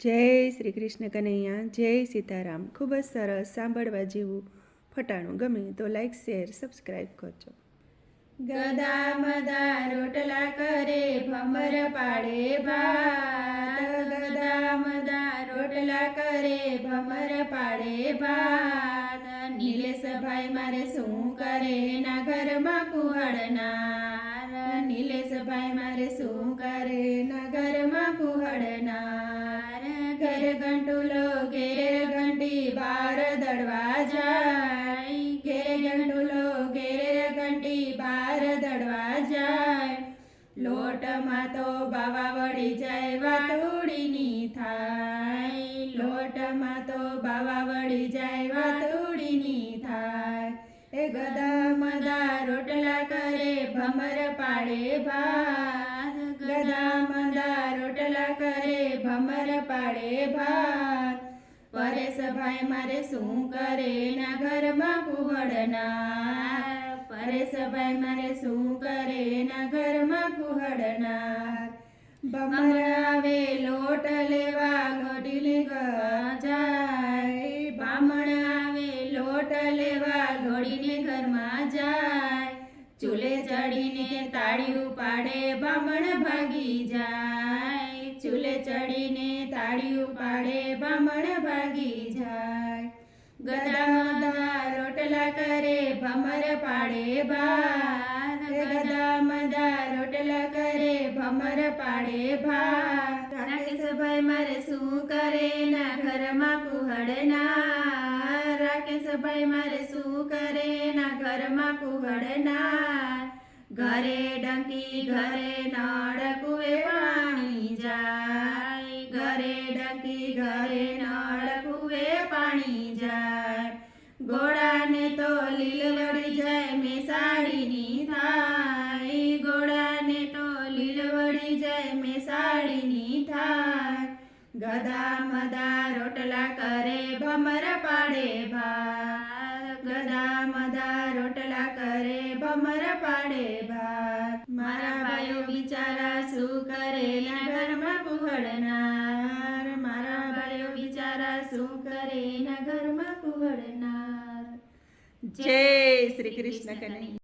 જય શ્રી કૃષ્ણ કનૈયા, જય સીતારામ. ખૂબ જ સરસ સાંભળવા જેવું ફટાણું ગમે તો લાઈક શેર સબસ્ક્રાઈબ કરજો. ગદા મદા રોટલા કરે, ભમર પાડે ભાત. ગદા મદા રોટલા કરે, ભમર પાડે ભાત. નીલેશભાઈ મારે શું કરે એના ઘરમાં કુહડનાર નીલેશ ભાઈ મારે શું કરે એના ઘરમાં કુહળનાર. ઘર ઘંટુલો ઘેર ઘંટી બાર દડવા જાય. ઘેર ઘંટુલો ઘેર ઘંટી બાર દડવા જાય. લોટમાં તો બાવા વળી જાય, વાતુડીની થાય. લોટમાં તો બાવા વળી જાય, વાતુડીની થાય. એ ગદા મદા રોટલા કરે, ભમર પાડે ભાત. ગદા મદા રોટલા ભમર પાડે ભાત. પરેશભાઈ મારે શું કરે ના ઘરમાં કુહળનાર પરેશભાઈ મારે શું કરે ના ઘરમાં કુહડના ભમર આવે લોટ લેવા ઘડીલે જાય. બામણ આવે લોટ લેવા ઘડીને ઘરમાં જાય. ચૂલે ચડીને તાળીયું પાડે, બામણ ભાગી જાય. ચડીને તાળીયું પાડે ભમણ ભાગી જાય. ગદામદા રોટલા કરે, ભમર પાડે ભાત. ગદામદા રોટલા કરે, ભમર પાડે ભાત. રાકેશભાઈ મારે શું કરે? ના ઘરમાં કુહળનાર રાકેશભાઈ મારે શું કરે? ના ઘરમાં કુહળનાર ઘરે ડંકી, ઘરે નળ કુએ ઘરે નળ પાણી જાય. ઘોડાને તો લીલવડી જાય મેસાડીની થાય. ઘોડાને તો લીલવડી જાય મેસાડીની થાય. ગદા મદા રોટલા કરે, ભમર પાડે ભાત. ગદા મદા રોટલા કરે, ભમર પાડે ભાત. મારા ભાઈઓ બિચારા શું કરેલા ઘરમાં બિચારા શું કરે ના ઘરમાં કુવડનાર જય શ્રી કૃષ્ણ કનૈયા.